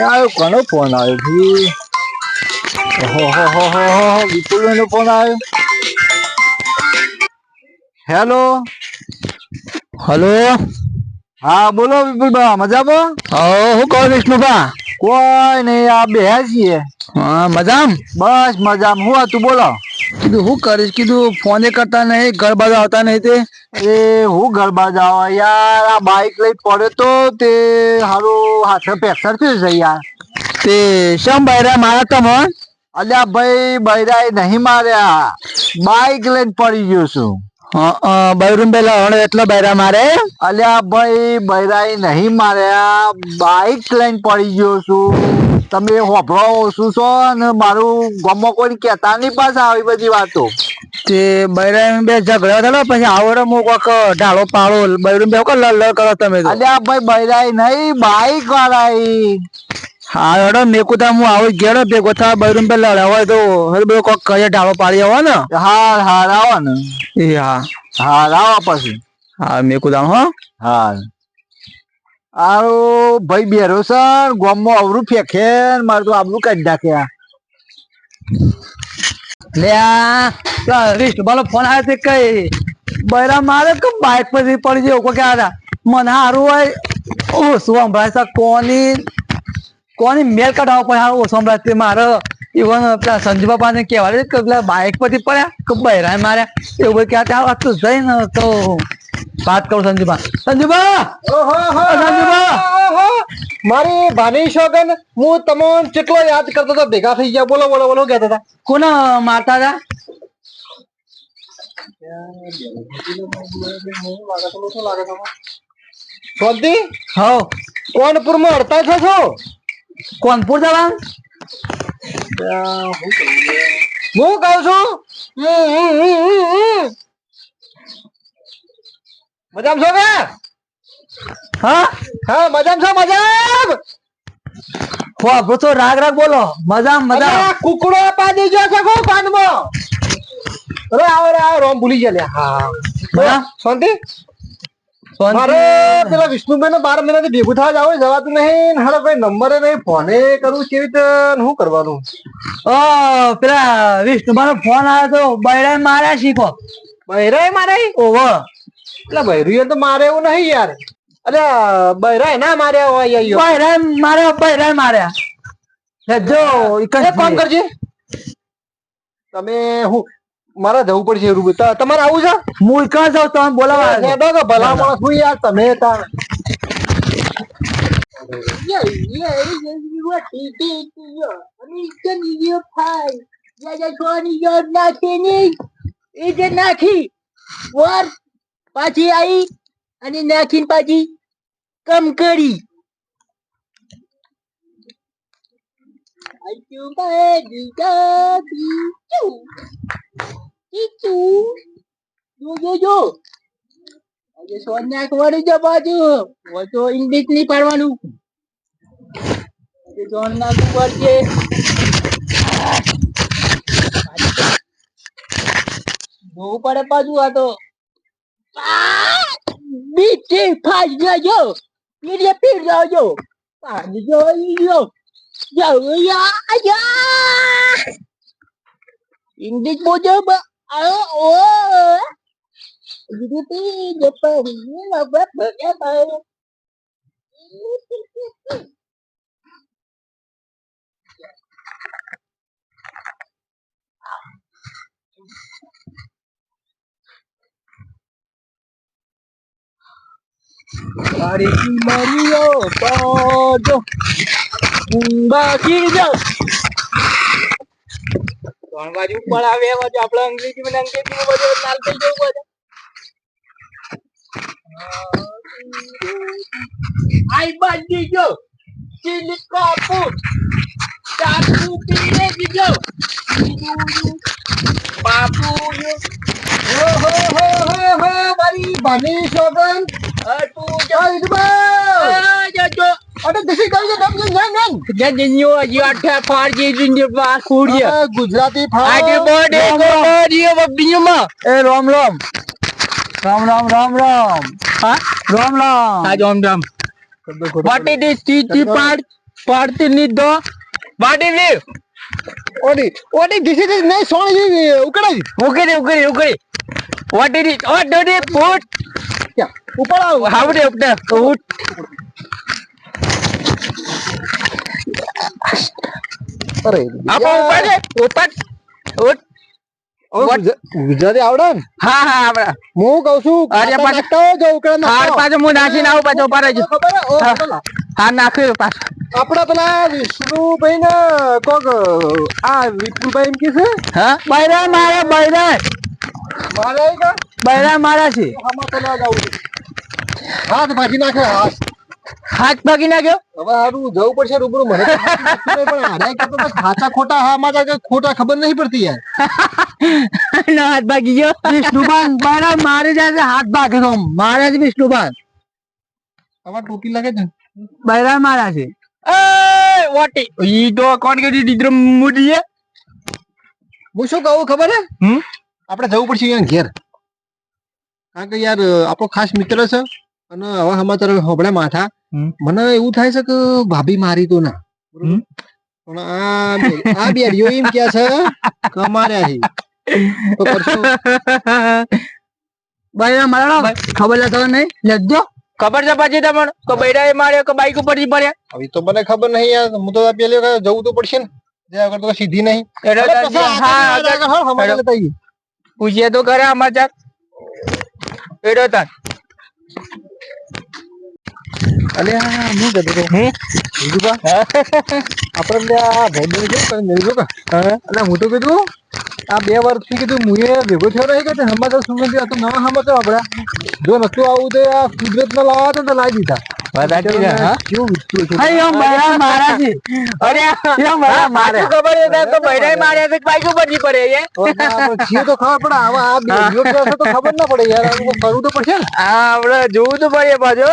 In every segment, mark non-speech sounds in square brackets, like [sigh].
આવ્યો કોનો ફોન આવ્યો ભઈ? ઓહો હો હો હો હો વિપુલનો ફોન આવ્યો હેલો હલો હા બોલો વિપુલબા મજામાં? હા હું કહો વિષ્ણુભા. કોઈ નહીં આ બે છીએ. હા મજામ? બસ મજામાં. હું હતું બોલો. કીધું હું કરીશ? કીધું ફોને કરતા નહીં ઘર બાજુ આવતા નહીં તે. એ હું ગરબા જાવ યાર આ બાઈક લઈ પડ્યો તો તે હારું હાથે પેસર થયું છે યાર. તે શમ બૈરા મારા તમ અલ્યા ભાઈ બૈરા નહીં માર્યા. બાઈક લઈને પડી ગયો છું. બૈરું પેલા હણ એટલો બૈરા મારે? અલ્યા ભાઈ બૈરાએ નહીં માર્યા. બાઈક લઈને પડી ગયો છું. તમે હોભળો ઓછું છો? અને મારું ગમો કોઈ કહેતા નહીં પાછા આવી બધી વાતો. તે બૈરા બે ઝઘડ્યો થયો પછી આવડે મુ કોક ઢાળો પાડો બૈરું બે લલ લલ કરો તમે અલ્યા ભાઈ બૈરાઈ નહીં બાઈક વાળાઈ હા હેડો મેકુતા હું આવું ગેડો ભેગો થા બૈરું પે લડાવો તો હર બધો કોક કહીએ ઢાળો પાડી આવો ને. હા હાર આવો ને. એ હા. હાર આવો પછી. હા મેકુદામ હો. હા આરો ભાઈ બેરો સર ગોમમાં અવરું ફેંકે મારે તો આબરું કાઢી નાખે લે આ રિસ્ટ બોલો ફોન આવ્યો છે કઈ બૈરા મારે કે બાઇક પરથી પડી જાય કોઈ ક્યાં મને હારું હોય ઓ સંભળાય છે, કોની કોની મેલ કાઢવા પડે હારું સંભળાય તે મારે. ઇવન પેલા સંજુ બાપાને કહેવાય કે પેલા બાઇક પરથી પડ્યા કે બૈરા માર્યા. એવું બધું ક્યાં ત્યાં વાત તો જઈને તો વાત કરું સંજુબા સંજુબા સંજુબા મારી ભાની શોગન હું તમને કેટલો યાદ કરતો હતો ભેગા થઈ ગયા બોલો બોલો બોલો કહેતા હતા કોને મારતા હતા શાંતિ હવ કોનપુરમાં હડતાલ છો છો કોનપુર જવાનું હું કહું છું હમ, હમ, હમ, હમ, હમ. મજામાં છો કે? હા? હા મજામ છો મજામ? વાહ તો રાગ રાગ બોલો. મજામ મજા અલા, કુકડો પાડી ગયો છે કો કાનમાં અરે આવો રે આવો રોમ ભૂલી ગયા હા બરાબર. શાંતિ. મારે પેલા વિષ્ણુભાઈ ને બાર મહિનાથી ભેગું થવા જાવ જવાતું નહીં હાડો ભાઈ નંબરે નહીં ફોને કરવું કેવી રીતે શું કરવાનું? ઓ પેલા વિષ્ણુભાઈ ફોન આવ્યો તો બૈડા માર્યા શીખો. બૈરાય મારે ઓહો. એટલે બૈરીએ તો મારે એવું નહીં યાર. અરે બૈરાય ના માર્યા હોય અહીંયા. બૈડા માર્યા બૈડા માર્યા. જો એક જ કરજે? તમે હું મારે જવું પડશે રૂબરૂ. તમારે આવું છે? હું ક્યાં જાઉં? તમે બોલાવા હેડો કે ભલા માણસ હું યાર તમે તાર નાખી વર પાછી આવી અને નાખીને પાછી કમ કરી. નાખવાનું છે પાછું. તો નહીં પાડવાનું. આજે સોન નાખવું પડશે જોવું પડે પાછું આ તો. બીચે ફાસ જાજો પીડે પીડ જાજો પાણી જોઈ લો જાઓ યા યા ઇંગ્લિશ બોજો આવો ઓ Jadi depan ini nabrak banyak banget. Mari Mario Podo Bagi જો ત્રણ બાજુ ઉપર આવે એમાં જો આપણે અંગ્રેજીમાં ને અંગ્રેજીમાં બધું લાલ થઈ જવું બધું Ay, bandido! Sili kapo! Tapo pinigyo! Papuyo! હો હો હો હો હો મારી ભાની શોગન ગુજરાતી રામ રામ રામ રામ રામ. What is ઓડી ધીસ ઇઝ નહીં સોણ ઉકળાઈ ઉકળી ઉકળી ઉકળી what it is what do it put ઉપર આવ ઉપડે? ઉટ અરે આપો ગુજરાતી આવડે ને? હા હા આવડે. હું કઉ છું અરે પાછા- નાખતા જો ઉકળા હાર પાછો હું નાખીને આવું પાછો ઉપર જ હા. નાખ્યું પાછો. આપડા પેલા વિષ્ણુભાઈ ને કોક આ વિપુલભાઈ એમ કે છે? હા? બૈરા મારા બૈરા બૈરા મારા છે. હાથ ભાજી નાખે હાથ. હાથ ભાગી નાખ્યો? હવે હારું જવું પડશે રૂબરૂ. મને પણ હારે ખોટા હા માં કે ખોટા ખબર નહીં પડતી યાર. [laughs] ના હાથ ભાગી ગયો. વિષ્ણુભાન બૈરા મારી જાય હાથ ભાગે તો મારે જ વિષ્ણુભાન આમાં ટોપી લાગે છે? બૈરા મારા છે. એ વોટી. ઈ તો કોણ કે દીદ્ર મુડીએ હું શું કહું ખબર હે? હમ? આપણે જવું પડશે અહીંયા ઘેર કારણ કે યાર આપણો ખાસ મિત્ર છે અને હવે સમાચાર હોબળે માથા મને એવું થાય છે કે ભાભી મારી તો ના પણ આ આ બેરીઓ એમ કે છે કે માર્યા છે તો બૈરા મારા ખબર લેતો નહીં લેજો ખબર છે પછી તમને કે બૈરા માર્યો કે બાઈક ઉપરથી પડ્યા હવે તો મને ખબર નહીં યાર હું તો પેલી જવું તો પડશે ને જે આગળ તો સીધી નહીં પૂછીએ તો ખરા સમાચાર એડો તાર. અલે આ હું કહેતો તો હમ? બીજું કા આપણે આ ભાઈબંધ છે કરે મેળવ્યો કા અલે હું તો કીધું આ બે વર્ષથી કીધું હું એ ભેગો થયો નહીં કે સમાચાર સુગંધી તો નવા સમાચાર આપડે જો નતું આવું તો આ કુદરત ના લાવવા હતા તો લાવી દીધા. વધારે છે, હા? કેવું વિચતું છે? અરે એમ બૈરા મારા છે અરે એમ બૈરા મારે. ખબર છે તો બૈરા માર્યા છે બાઈક ઉપરથી પડે એ. હવે આ છીએ તો ખબર પડે આવા આ બે વીડિયો તો ખબર ના પડે યાર આ કરવું તો પડશે ને. હા આપણે જોવું તો પડે પાછો.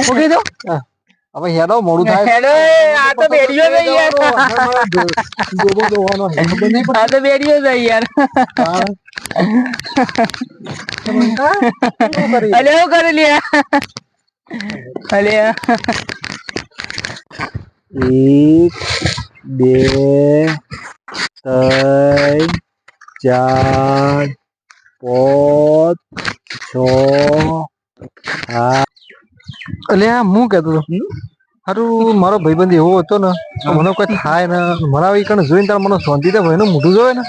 હું. કીધું હવે હેડો મોડું થાય. હેડો આ તો બેડીઓ છે યાર. નહીં આ તો છે અલે એવું કરી લે અલે. એક બે ત્રણ ચાર પાંચ છ અલ્યા હું કેતો હતો? હારું મારો ભાઈબંધ એવો હતો ને મને કોઈ થાય ને મારા ઈ કણ જોઈને તાર મને શાંતિ થાય ભાઈનું મોઢું જોવે ને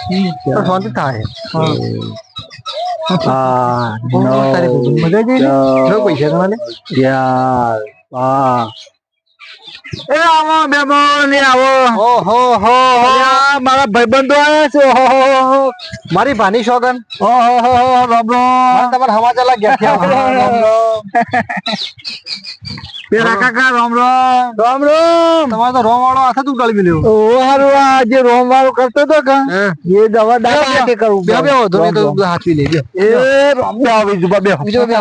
શાંતિ થાય. આઠ બહુ તારી ભાઈબંધ મજા આવી ગઈ ને? જો પૈસા તમારે? ચાર પાંચ એ આવો મહેમાન એ આવો. ઓહો હો અલ્યા, મારા ભાઈબંધો આવ્યા છે. ઓહો હો હો. મારી ભાની શોગન ઓહો હો હો, રામ રામ. તમારા સમાચાર લાગ્યા પેલા કાકા રામ રામ? રામ રામ. તમારે તો રોમ વાળો આખા તું ગળવી લેવું ઓ હારું આ જે રોમ વાળો કરતો તો કા એ દવા કરવું બે બે તો હાથવી એ રામ બે આવી જુબા બે બીજો બે.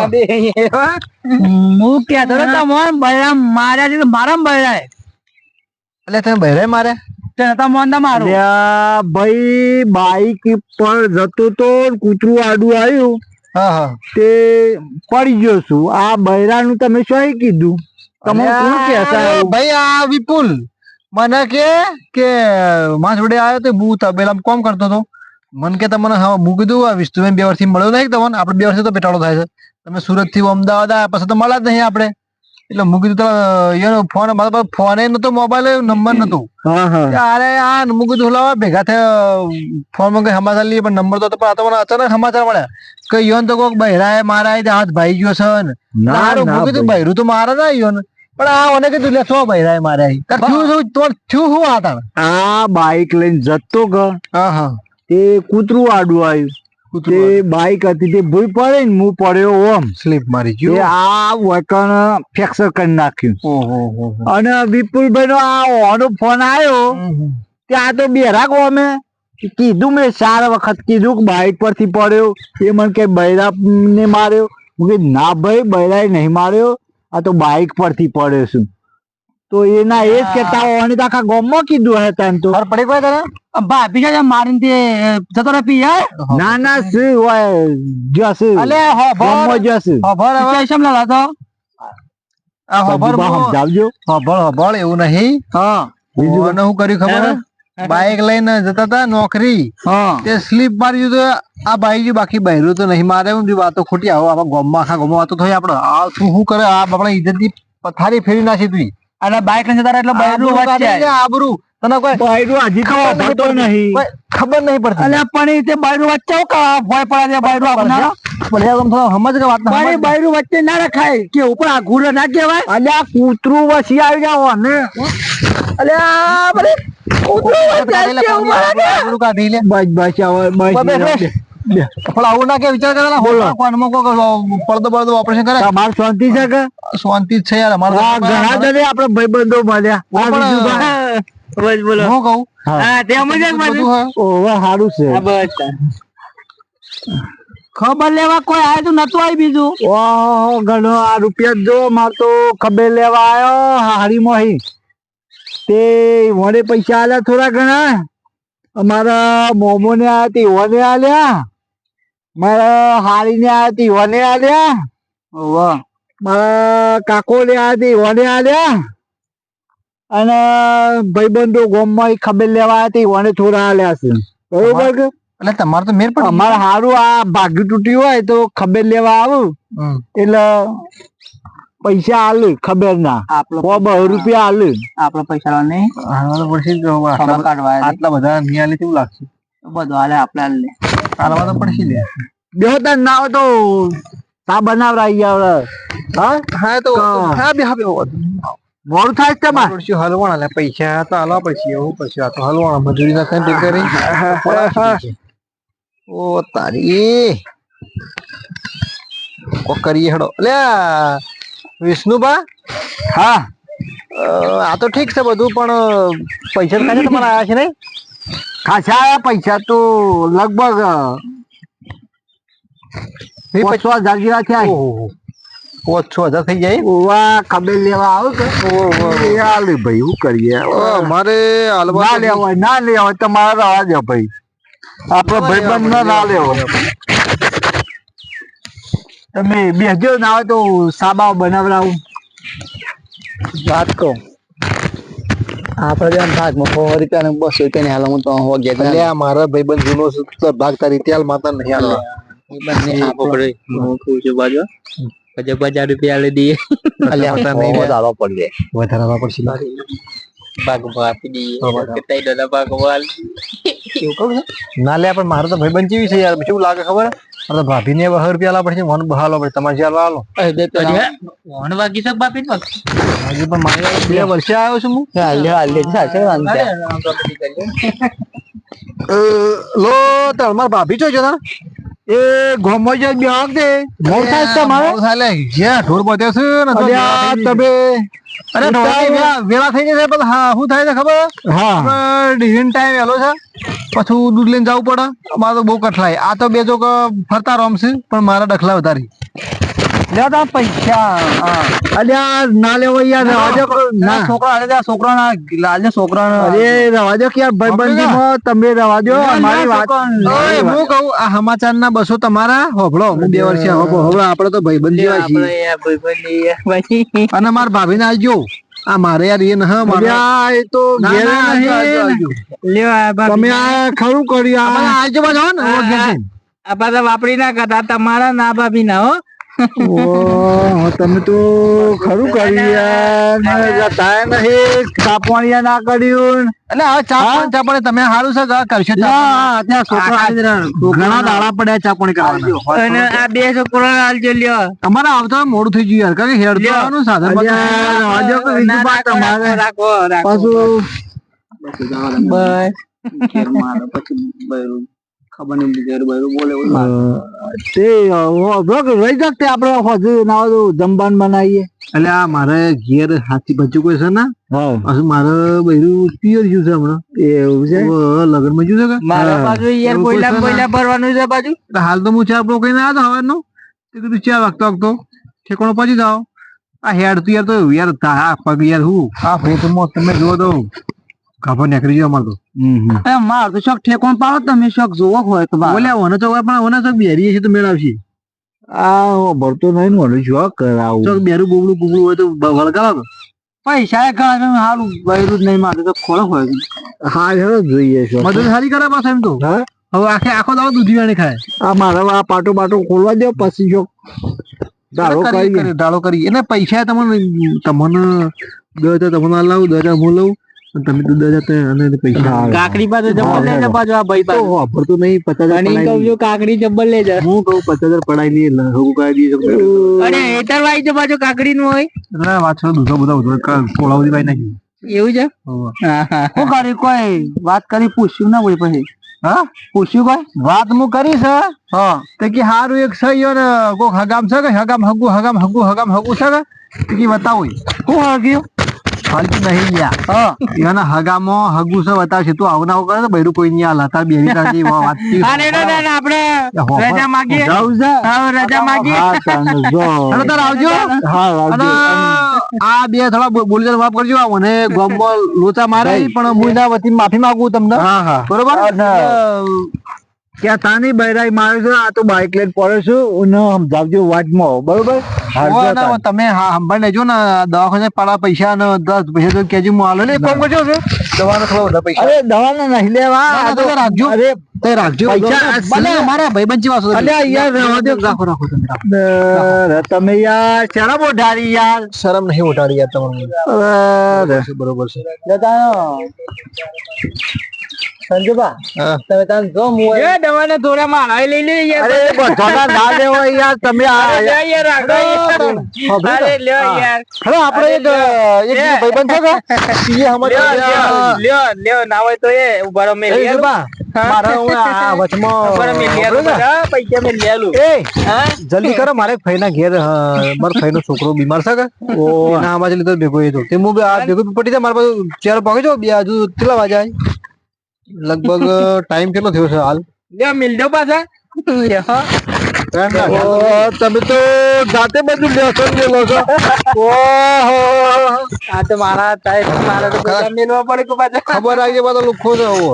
હું? તો તમાર માર્યા છે મારા બૈરા એટલે તમે બહેરાય મારે? તે મોંદા મારું. ભાઈ બાઈક પર જતો તો કૂતરું આડું આવ્યું. હા હા. તે પડી ગયો છું. આ બૈરાનું તમે શું કીધું? તમે શું કહેતા ભાઈ આ વિપુલ. મને કે કે માં જોડે આવ્યો તો હું પેલા કોમ કરતો હતો. મને કે તમને હા હું કીધું આ વિષ્ણુભાઈ બે વર્ષથી મળ્યો નહીં તમને? આપણે બે વર્ષથી તો પેટાળો થાય છે. તમે સુરતથી અમદાવાદ આવ્યા પછી તો મળ્યા જ નહીં આપણે. એટલે મૂકી દીધું એનો ફોન મારા પાસે ફોન નતો મોબાઈલ નંબર નતો અરે આ મૂકી દીધું લાવા ભેગા થયા ફોનમાં કઈ સમાચાર લઈએ પણ નંબર તો હતો, પણ મને અચાનક સમાચાર મળ્યા. કે યોન તો કોક બહેરાએ મારા હાથ ભાઈ ગયો છે ને. સારું હું કીધું ભાઈ. તો મારા ના યોન પણ આ મને કીધું લે સો બૈરાએ મારે થયું શું તો થયું શું આ તાર આ બાઈક લઈને જતો ગ હા હા. તે કૂતરું આડું આવ્યું. તે બાઈક હતી તે ભૂલ પડે ને હું પડ્યો ઓમ સ્લીપ મારી ગયો આ વકન ફ્રેક્ચર કરી નાખ્યું. અને વિપુલભાઈ નો આ ઓનો ફોન આવ્યો. ત્યાં તો બેરા ગોમે કીધું મેં ચાર વખત કીધું કે બાઈક પરથી પડ્યો. એ મને કે બૈરા ને માર્યો. હું કે ના ભાઈ બૈરાએ નહીં માર્યો. આ તો બાઈક પરથી પડ્યો છું. તો એના એ જ કેતા હોવાની તો આખા ગામમાં કીધું હે તને તો. ખબર પડી કોઈ તને? ભાભી છે મારીને તે જતો રે પી હે ના ના શું હોય જસ અલે હો જસ ખબર હવે. કેશમ લાલા તો મો- સમજાવજો. હભળ હભળ એવું નહીં. હા. બીજું શું કર્યું ખબર? હે? બાઇક લઈને જતા હતા નોકરી. હા. તે સ્લીપ માર્યું તો આ ભાઈ બાકી બહેરું તો નહીં મારે. એમ વાતો ખોટી આવો આપણા ગોમમાં આખા ગોમમાં વાતો થઈ. આપણે આ શું શું કરે? આ આપણે ઈજતી પથારી ફેરી નાખી તું. અને બાઈક લઈને જતા એટલે બૈરું વચ્ચે આબરૂ. તને કોઈ બૈરું હજી ખબર નહીં. ખબર નહીં પડતી. અલ્યા પણ તે બૈરું વચ્ચે હું કા ભય પડે છે બૈરું આપનારો પણ યાર આમ થોડો સમજ કે વાત ના બૈરું વચ્ચે ના રખાય. કે ઉપર આઘુરો ના કહેવાય? અલ્યા કૂતરું વસી આવી જાવ ને અલ્યા બરે કૂતરું વસી આવી બસ બસ, બસ, બસ. પણ આવું ના કે વિચાર કરેલા બોલો. કોનમાં કોઈ પડદો પડદો ઓપરેશન કરે? શાંતિ છે કે? શાંતિ છે યાર અમારે ઘણા દરે આપણે ભાઈબંધો મળ્યા. આ પણ- બીજું ભાઈ. બસ બોલો હું કહું? હા. તે સમજ જ બધું મને સારું છે. ખબર લેવા કોઈ આય તો નતું આવી બીજું? ઓહો ઘણો આ રૂપિયા જો માર તો ખબર લેવા આવ્યો હારી મોહી. તે વડે પૈસા આલ્યા થોડા ઘણા. અમારા મોમો ને આયા તે ઓને આલ્યા. મારા હારી ને આવ્યા હતી વને આલ્યા? વાહ મારા કાકો ને આયા વને ઓને આલ્યા? અને ભાઈબંધો ગામમાં ખબર લેવા હતી વને થોડા આલ્યા છે. બરોબર એટલે તમારે તો મેર પણ અમારે હારું આ ભાગ્યું તૂટ્યું હોય તો ખબર લેવા આવું. એટલે પૈસા હાલ ખબર ના. આપડે બહુ રૂપિયા હાલ આપડે પૈસા નહીં? હાલો પડશે આટલા બધા- કાઢવા આટલા બધા નિયાલી કેવું લાગશે. બધું હાલે આપડે હાલ લે હાલવા તો પડશે લે? બેહો તાર ના હોય તો સા બનાવરા અહીંયા હા? હા તો તો- હા બે હા બે મોડું થાય છે માં પડશે હલવાણા લે પૈસા તો હાલવા પડશે એવું પછી આ તો હલવાણા મજૂરી ના કરીને કરી. ઓ તારી. કો કરીએ હેડો. અલ્યા વિષ્ણુબા? હા. આ તો ઠીક છે બધું પણ પૈસા કાઢે તમારા આયા છે નહીં ખાસા પૈસા તો લગભગ પાંચસો હજાર જેવા થયા પાંચ છ હજાર થઈ જાય ઓવા ખબર લેવા આવો કે? આલે ભાઈ શું કરીએ? અમારે ના લેવાય ના લેવાય તમારે રવા દો ભાઈ. આપડે ભાઈબંધ ના ના લેવાય. તમે બેસજો ના હોય તો સાબા બનાવડાવું. વાત કહું. આપણે જેમ ભાગમાં સો રૂપિયા ને બસો રૂપિયા ની હાલ હું તો હો ગયા મારા ભાઈબંધ જૂનો છે ભાગ તારી ત્યાલ માતા નહીં હાલવા પચાસ પચાસ રૂપિયા આલી દઈએ વધારવા પડશે. હા, કહું છું? ના લે પણ મારો તો ભાઈબંધ જેવી છે યાર? કેવું લાગે ખબર? મારે ભાભી ને બહાર રૂપિયા પડશે વન બહાલો પડે તમારે જ્યાં આલવા આલો દઈએ વાગી શક બાપી ને હજી પણ મારે બે વર્ષે આવ્યો છું હું. હાલે હાલે સાચે વાંધો લો તળમાર મારા ભાભી ચોઈ જતા? એ ગોમજ બેહક દે મોડ થાય છે મારે મોડું થાય લે. જ્યાં ઢોર બોતે છે ને તો તમે અરે વેળા વેળા થઈ જશે પણ હા શું થાય છે ખબર? હા. ડિઝિન ટાઈમ વહેલો છે. પછી દૂધ લઈને જવું પડે. મારે તો બહુ કઠલાય. આ તો બે જો ફરતા રમશે પણ મારા ડખલા વધારી. લ્યો તા પૈસા હા. અલ્યા ના લેવો યાર રવાજો ના છોકરા અરે છોકરા ના લાલ છોકરા અરે રવાજો કે યાર ભાઈબંધીમાં તમે રવાજો મારી વાત ઓય, હું કહું આ સમાચાર ના બસો તમારા હોભળો હું બે વર્ષે હોભળો હવે આપણે તો ભાઈબંધી આ છીએ અને માર ભાભી ને આવજો આ મારે યાર એ ન હ મારે એ તો ઘેર ના, આવજો, આવજો, નહીં તમે આ ખરું કર્યું અમારે આ આવજો હો ને. આ પાછા વાપરી ના કરતા તમારા ના ભાભી ના હો. તમે તો ખરું કર્યું યાર. ને જતાય નહીં ના કર્યું. એટલે હવે ચાપણ ચાપણ તમે સારું છે કરશો ત્યાં છોકરા ઘણા દાડા પડ્યા ચાપણી અને આ બે છોકરો હાલજો લ્યો. તમારે આવતા મોડું થઈ ગયું યાર. કારણ કે હેડ. આવવાનું સાધન રાખો પાછું. રવાજો કે ના, તે રહી આપણે હજુ ના હોય બનાવીએ. એટલે આ મારે ઘેર હાથી કોઈ છે ને? મારે બૈરું પિયર જ્યું છે હમણાં? એવું છે? લગ્નમાં જ્યું છે મારા. બાજુ યાર છે ભરવાનું છે બાજુ? હાલ તો હું ચાર પ્રો કહીને આવ્યો હવાનો તે કીધું ચાર વાગતો વાગતો. ઠેકોણો પહોંચી જાઓ. આ હેડ તો યાર તો યાર પગ યાર હું. આ ફેટમાં તમે જોવો તો. ગાભો નીકળી ગયો અમારે તો. એ માર તો શોખ ઠેકોણ પાડો તમે શોખ જોવો હોય તો બોલે ઓને તો પણ ઓને તો બેરીએ છે તો મેળ આવશે આ ભરતો નહીં ને ઓને શું કરાવું. ચોક બેરું બોબડું કુબડું હોય તો વળગાવો પૈસા એ ઘણા હારું બૈરું જ નહીં મારે તો ખોળો હોય. હા હેરો જોઈએ છો મદદ સારી કરે પાછો એમ તો. હા? હવે આખે આખો દાવ દૂધી વાણી ખાય. આ મારા આ પાટો બાટો ખોલવા દો પછી જો દાળો કરી- દાળો કરી, એટલે એને પૈસા તમને તમને દસ તમને લાવું દસ હું લઉં. તમે તો દાદા તો અને પૈસા કાકડી પાસે હા, લે હેડો. પાછો આ ભાઈ તો પાસે વાપરતું નહીં પચાસ હજાર ઘણી કહું છું કાકડી જબ્બર જા. હું કહું પચાસ હજાર પડાઈ લઈએ હગું કરાવી દઈએ તો અરે હેતર વાઈ જો પાછો કાકડી નું હોય. ના વાછળ દૂધો બધા ઉધર થોડા બધી ભાઈ નાખી. એવું છે? હું કર્યું કોઈ વાત કરી પૂછ્યું ના હોય પછી. હા? પૂછ્યું કોઈ? વાત હું કરી છે? હા. તે કે હારું એક છે યો ને કોક હગામ છે કે હગામ હગુ હગામ હગુ હગામ હગુ છે કે? બતાવું હું હગ્યું? હાલતું નહીં લ્યા. એના હગામો હગુ છે. બતાવશે તું આવું આવું કરે તો બૈરું કોઈ નહીં આલા તાર બેરી તારી વાત અરે ના ના ના, આપણે રજા માગીએ. જાઉં છે હા રજા માગીએ. હા ચાલો જો. અને તાર આવજો. હા આ બે થોડા બોલી જરા માફ કરજો. મને ગામમાં લોચા મારે પણ હું એના વતી માફી માંગુ તમને. બરોબર? ક્યાં તાની બૈરાઈ મારે છે આ તો બાઇક લઈને પડે છું અને સમજાવજો વાટમાં બરોબર. તમે હા સંભાળી લેજો ને દવાખાને પાડા પૈસા ને દસ પૈસા તો કેજો હું આલો ને કામ કરજો છે. દવાનો થોડા વધારે પૈસા. અરે દવાના નહીં લેવા. તમે રાખજો. અરે તે રાખજો. પૈસા ભલે મારા ભાઈબંધ જેવા છો અલ્યા યાર રહેવા દો. રાખો રાખો તમે તમે યાર ચાલો બોઢારી યાર. શરમ નહીં ઉઠાડી યાર તમને અરે બરોબર છે સંજુબા તમે તાન જો હું એ દવાને થોડા માળા લઈ લે યાર. અરે બધાના ના લેવો યાર. તમે આ યાર રાખો અરે લ્યો યાર. હવે આપણે એક એક ભાઈબંધ છે કે? ઈએ અમારે લ્યો લ્યો લ્યો લ્યો. ના હોય તો એ ઊભા રહો મેં એ લઈ આલું. જુબા, મારા હું આ વચમાં ઊભા રહો, મેં લઈ આલું સાંભળો ને? બધા, પૈસા મેં લઈ એ જલ્દી કરો મારે ફઈના ઘેર મારા ફઈનો છોકરો બીમાર છે કે? એના આમાં લીધો ભેગો એ તો. તે હું આ ભેગો પટી જાય મારા પાસે ચેર પહોંચી જાઓ બે હજુ કેટલા વાગે? લગભગ ટાઈમ કેટલો થયો છે હાલ? લ્યો મિલજો પાછા. તમે તો જાતે બધું લેસો લેલો છો. ઓહો આ તો મારા ટાઈપ મારા તો બધા મેલવા પડે કે પાછા. ખબર આવી જાય બધા લુખો છે આવો.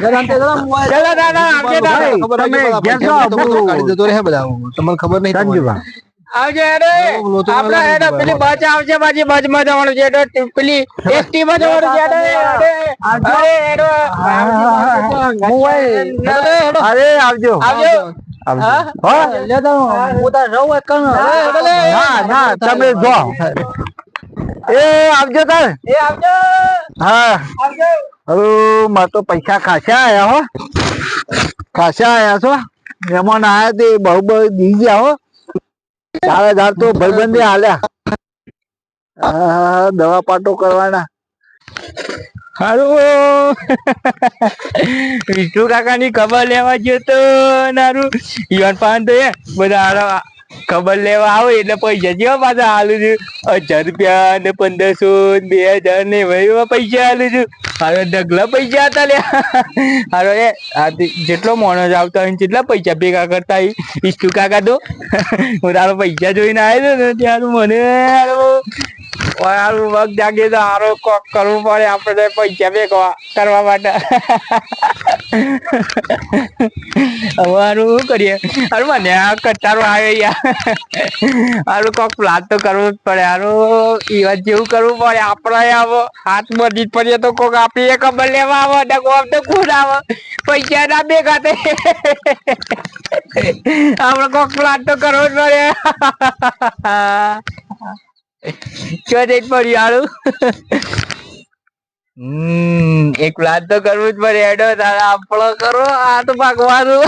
જરા જરા મોબાઈલ- ચલો દાદા આવજો દાદા ખબર આવી જાય બધા કાઢી દેતો રહે બધા તમને ખબર નહીં તમારે. આવજો લોચો આપડે હેડો પેલી બસ આવજે બાજી બસમાં જવાનું છે હેડો. પેલી એસટી માં જવાનું છે હેડો હેડો. અરે હેડો. અરે આવજો. આવજો. તમે જો. એ આવજો તાર. એ આવજો. હા. હવે મારે તો પૈસા ખાસા આયા હો. ખાસા આયા છો. મહેમાન આયા તે બહુ બહુ દી ગયા હો. ચાર હજાર તો ભાઈબંધી હાલ્યા દવા પાટો કરવાના. હારું. કાકા ની ખબર લેવા ગયો તો નારું. ઈવન પાન તો બધા ખબર લેવા આવે એટલે પૈસા જેવા પાછા હાલું છું? હજાર રૂપિયા ને પંદરસો બે હજાર ને પૈસા હાલું છું. હવે ઢગલા પૈસા હતા લ્યા. હારો એ જેટલો માણસ આવતો હોય ને જેટલા પૈસા ભેગા કરતા વિષ્ણુ કાકા તો. હું તારો પૈસા જોઈને આવ્યો ને ત્યારે મને હારું વગ જાગે તો હારો કોક કરવું પડે આપણે પૈસા ભેગા કરવા માટે. હવે હારું શું કરીએ? હારું મને આ કચારો આવ્યો યાર. હારું કોક પ્લાન તો કરવું જ પડે. હારું વાત જેવું કરવું પડે. આપણે આવો હાથ મજી પડીએ તો કોક આપણી એ ખબર લેવા આવે, ને ગોમ તો કોણ આવે. પૈસા ના ભેગા થાય. આપણે કોક પ્લાન તો કરવો જ પડે. ક્યાં જઈ પડ્યું આડું એક પ્લાન તો કરવું જ પડે. એડો તારા આપણો કરો, આ તો ભાગવાનું.